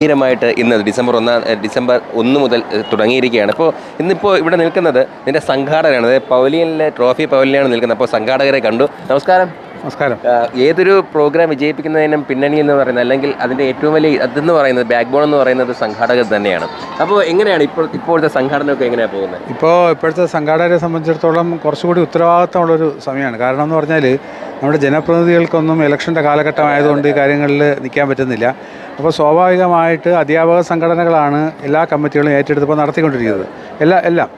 ഗംഭീരമായിട്ട് ഇന്ന് ഡിസംബർ ഒന്നാം ഡിസംബർ ഒന്ന് മുതൽ തുടങ്ങിയിരിക്കുകയാണ്. അപ്പോൾ ഇന്നിപ്പോൾ ഇവിടെ നിൽക്കുന്നത് ഇതിന്റെ സംഘാടകരാണ് അതായത് പവലിയനിലെ ട്രോഫി പവലിയനാണ് നിൽക്കുന്നത്. അപ്പോൾ സംഘാടകരെ കണ്ടു. നമസ്കാരം. നമസ്കാരം. ഏതൊരു പ്രോഗ്രാം വിജയിപ്പിക്കുന്നതിനും പിന്നണി എന്ന് പറയുന്നത് അല്ലെങ്കിൽ അതിന്റെ ഏറ്റവും വലിയ അതെന്ന് പറയുന്നത് ബാക്ക് ബോൺ എന്ന് പറയുന്നത് സംഘാടകർ തന്നെയാണ്. അപ്പോൾ എങ്ങനെയാണ് ഇപ്പോൾ ഇപ്പോഴത്തെ സംഘാടനമൊക്കെ എങ്ങനെയാണ് പോകുന്നത്? ഇപ്പോൾ ഇപ്പോഴത്തെ സംഘാടകരെ സംബന്ധിച്ചിടത്തോളം കുറച്ചുകൂടി ഉത്തരവാദിത്തമുള്ളൊരു സമയമാണ്. കാരണം എന്ന് പറഞ്ഞാൽ നമ്മുടെ ജനപ്രതിനിധികൾക്കൊന്നും ഇലക്ഷന്റെ കാലഘട്ടമായതുകൊണ്ട് ഈ കാര്യങ്ങളിൽ നിൽക്കാൻ പറ്റുന്നില്ല. അപ്പോൾ സ്വാഭാവികമായിട്ട് അധ്യാപക സംഘടനകളാണ് എല്ലാ കമ്മിറ്റികളും ഏറ്റെടുത്തിപ്പോൾ നടത്തിക്കൊണ്ടിരിക്കുന്നത്. എല്ലാ എല്ലാം.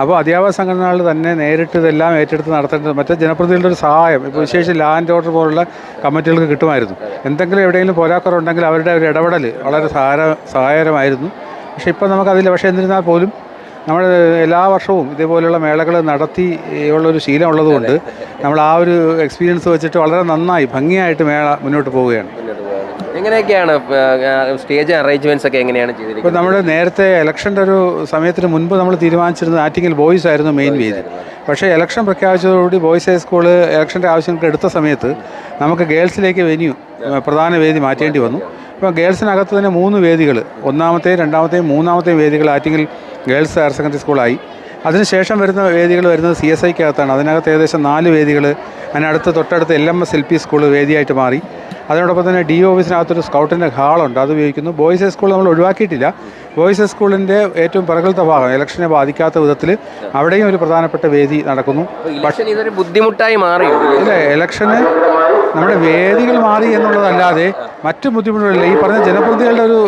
അപ്പോൾ അധ്യാപക സംഘടനകൾ തന്നെ നേരിട്ട് ഇതെല്ലാം ഏറ്റെടുത്ത് നടത്തേണ്ടത് മറ്റേ ജനപ്രതിനിധികളുടെ ഒരു സഹായം ഇപ്പോൾ വിശേഷിച്ച് ലാൻഡ് ഓർഡർ പോലുള്ള കമ്മിറ്റികൾക്ക് കിട്ടുമായിരുന്നു. എന്തെങ്കിലും എവിടെയെങ്കിലും പോരാക്കുറവുണ്ടെങ്കിൽ അവരുടെ ഒരു ഇടപെടൽ വളരെ സഹായ സഹായകരമായിരുന്നു. പക്ഷേ ഇപ്പോൾ നമുക്കതില്ല. പക്ഷേ എന്നിരുന്നാൽ പോലും നമ്മൾ എല്ലാ വർഷവും ഇതേപോലെയുള്ള മേളകൾ നടത്തി ഉള്ളൊരു ശീലം ഉള്ളതുകൊണ്ട് നമ്മൾ ആ ഒരു എക്സ്പീരിയൻസ് വെച്ചിട്ട് വളരെ നന്നായി ഭംഗിയായിട്ട് മേള മുന്നോട്ട് പോവുകയാണ്. എങ്ങനെയൊക്കെയാണ് സ്റ്റേജ് അറേഞ്ച്മെന്റ്സ് ഒക്കെ എങ്ങനെയാണ് ഇപ്പോൾ ചെയ്തിരിക്കുന്നത് നമ്മൾ നേരത്തെ ഇലക്ഷന്റെ ഒരു സമയത്തിന് മുൻപ് നമ്മൾ തീരുമാനിച്ചിരുന്നത് ആറ്റിങ്ങൽ ബോയ്സ് ആയിരുന്നു മെയിൻ വേദി. പക്ഷേ ഇലക്ഷൻ പ്രഖ്യാപിച്ചതോടുകൂടി ബോയ്സ് ഹൈസ്കൂൾ ഇലക്ഷന്റെ ആവശ്യങ്ങൾക്ക് എടുത്ത സമയത്ത് നമുക്ക് ഗേൾസിലേക്ക് വെന്യൂ പ്രധാന വേദി മാറ്റേണ്ടി വന്നു. ഇപ്പോൾ ഗേൾസിനകത്ത് തന്നെ മൂന്ന് വേദികൾ. ഒന്നാമത്തെയും രണ്ടാമത്തെയും മൂന്നാമത്തെയും വേദികൾ ആറ്റിങ്ങിൽ ഗേൾസ് ഹയർ സെക്കൻഡറി സ്കൂളായി. അതിനുശേഷം വരുന്ന വേദികൾ വരുന്നത് സി എസ് ഐക്കകത്താണ്. അതിനകത്ത് ഏകദേശം നാല് വേദികൾ അതിനടുത്ത് തൊട്ടടുത്ത് L M S L P school വേദിയായിട്ട് മാറി. അതിനോടൊപ്പം തന്നെ ഡി ഓഫീസിനകത്തൊരു സ്കൗട്ടിന്റെ ഹാളുണ്ട് അത് ഉപയോഗിക്കുന്നു. ബോയ്സ് സ്കൂൾ നമ്മൾ ഒഴിവാക്കിയിട്ടില്ല. ബോയ്സ് സ്കൂളിന്റെ ഏറ്റവും പിറകിലത്തെ ഭാഗം ഇലക്ഷനെ ബാധിക്കാത്ത വിധത്തിൽ അവിടെയും ഒരു പ്രധാനപ്പെട്ട വേദി നടക്കുന്നു. ഇതൊരു ബുദ്ധിമുട്ടായി മാറി ഇല്ല ഇലക്ഷന് നമ്മുടെ വേദികൾ മാറി എന്നുള്ളതല്ലാതെ മറ്റു ബുദ്ധിമുട്ടുകളില്ല. ഈ പറഞ്ഞ ജനപ്രതികളുടെ ഒരു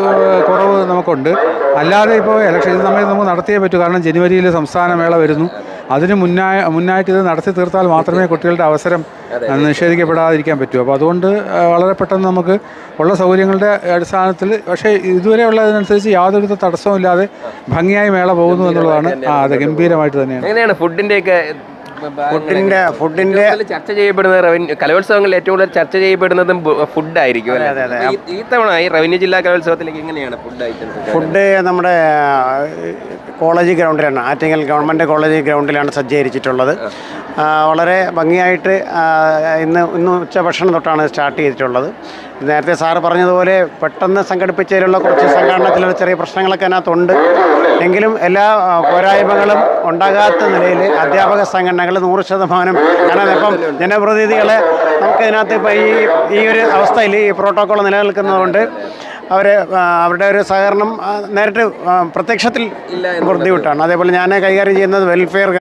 കുറവ് നമുക്കുണ്ട്. അല്ലാതെ ഇപ്പോൾ ഇലക്ഷൻ ഇത് സമയത്ത് നമുക്ക് നടത്തിയേ പറ്റൂ. കാരണം ജനുവരിയിൽ സംസ്ഥാന മേള വരുന്നു. അതിന് മുന്നായി മുന്നായിട്ട് ഇത് നടത്തി തീർത്താൽ മാത്രമേ കുട്ടികളുടെ അവസരം നിഷേധിക്കപ്പെടാതിരിക്കാൻ പറ്റൂ. അപ്പോൾ അതുകൊണ്ട് വളരെ പെട്ടെന്ന് നമുക്ക് ഉള്ള സൗകര്യങ്ങളുടെ അടിസ്ഥാനത്തിൽ പക്ഷേ ഇതുവരെ ഉള്ളതിനനുസരിച്ച് യാതൊരു തടസ്സവും ഇല്ലാതെ ഭംഗിയായി മേള പോകുന്നു എന്നുള്ളതാണ്. ആ അതെ ഗംഭീരമായിട്ട് തന്നെയാണ്. എങ്ങനെയാണ് ഫുഡിന്റെ ഒക്കെ ഫുഡിന്റെ ഫുഡിന്റെ ചർച്ച ചെയ്യപ്പെടുന്നത് റവന്യൂ കലോത്സവങ്ങളിൽ ഏറ്റവും കൂടുതൽ ചർച്ച ചെയ്യപ്പെടുന്നതും ഫുഡ് ആയിരിക്കും ഈ തവണ ഈ റവന്യൂ ജില്ലാ കലോത്സവത്തിലേക്ക് എങ്ങനെയാണ് ഫുഡ് ഐറ്റംസ് ഫുഡ് നമ്മുടെ കോളേജ് ഗ്രൗണ്ടിലാണ്. ആറ്റിങ്ങൽ ഗവൺമെന്റ് കോളേജ് ഗ്രൗണ്ടിലാണ് സജ്ജീകരിച്ചിട്ടുള്ളത്. വളരെ ഭംഗിയായിട്ട് ഇന്ന് ഇന്ന് ഉച്ച ഭക്ഷണം തൊട്ടാണ് സ്റ്റാർട്ട് ചെയ്തിട്ടുള്ളത്. നേരത്തെ സാറ് പറഞ്ഞതുപോലെ പെട്ടെന്ന് സംഘടിപ്പിച്ചതിലുള്ള കുറച്ച് സംഘടനത്തിലുള്ള ചെറിയ പ്രശ്നങ്ങളൊക്കെ അതിനകത്തുണ്ട്. എങ്കിലും എല്ലാ പോരായ്മകളും ഉണ്ടാകാത്ത നിലയിൽ അധ്യാപക സംഘടനകൾ നൂറ് ശതമാനം കാരണം ഇപ്പം ജനപ്രതിനിധികളെ നമുക്ക് ഇതിനകത്ത് ഇപ്പം ഈ ഈ ഒരു അവസ്ഥയിൽ ഈ പ്രോട്ടോക്കോൾ നിലനിൽക്കുന്നതുകൊണ്ട് അവർ അവരുടെ ഒരു സഹകരണം നേരിട്ട് പ്രത്യക്ഷത്തിൽ ബുദ്ധിമുട്ടാണ് അതേപോലെ ഞാൻ കൈകാര്യം ചെയ്യുന്നത് വെൽഫെയർ